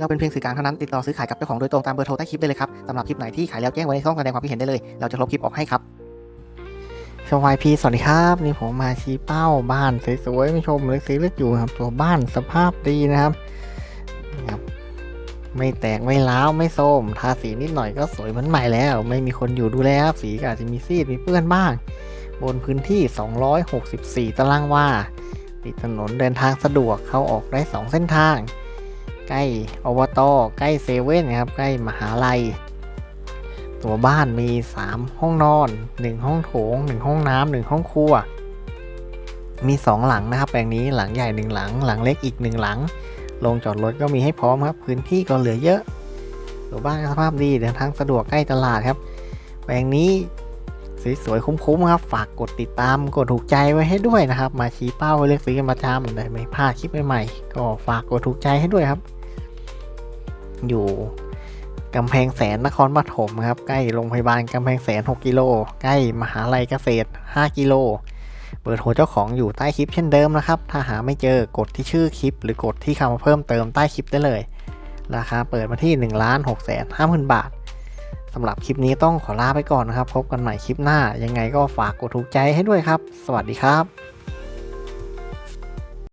เราเป็นเพียงสื่อกลางเท่านั้นติดต่อซื้อขายกับเจ้าของโดยตรงตามเบอร์โทรใต้คลิปได้เลยครับสำหรับคลิปไหนที่ขายแล้วแจ้งไว้ในช่องแสดงความคิดเห็นได้เลย เราจะลบคลิปออกให้ครับสวายพีสวัสดีครับ นี่ผมมาชี้เป้าบ้านสวยๆไม่ชมเลยซื้อเลือกอยู่ครับตัวบ้านสภาพดีนะครับครับไม่แตกไม่ล้าวไม่โทมทาสีนิดหน่อยก็สวยเหมือนใหม่แล้ว ไม่มีคนอยู่ดูแลครับสีก็อาจจะมีซีดมีเปื้อนบ้าง บนพื้นที่ 264 ตารางวาติดถนนเดินทางสะดวกเข้าออกได้ 2 เส้นทาง ใกล้อบตใกล้เซเว่นครับ ใกล้มหาลัย ตัวบ้านมี 3 ห้องนอน 1 ห้องโถง 1 ห้องน้ำ1ห้องครัว มี 2 หลังนะครับ แปลงนี้หลังใหญ่ 1 หลัง หลังเล็กอีก 1 หลัง ลงจอดรถก็มีให้พร้อมครับ พื้นที่ก็เหลือเยอะ ตัวบ้านสภาพดีเดินทางสะดวกใกล้ตลาดครับ แปลงนี้สวยๆคุ้มๆครับ ฝากกดติดตามกดถูกใจไว้ให้ด้วยนะครับ มาชี้เป้าไว้เลือกซื้อกันประจำได้ไม่พลาดคลิปใหม่ๆก็ฝากกดถูกใจให้ด้วยครับ อยู่กำแพงแสนนครปฐมครับ ใกล้โรงพยาบาลกำแพงแสน 6 กิโล ใกล้มหาลัยเกษตร 5 กิโล เบอร์โทรเจ้าของอยู่ใต้คลิปเช่นเดิมนะครับ ถ้าหาไม่เจอกดที่ชื่อคลิป หรือกดที่คำเพิ่มเติมใต้คลิปได้เลย ราคาเปิดมาที่1นึ่งล้านหกแสนห้าหมื่นบาทสำหรับคลิปนี้ต้องขอลาไปก่อนนะครับ พบกันใหม่คลิปหน้า ยังไงก็ฝากกดถูกใจให้ด้วยครับ สวัสดีครับ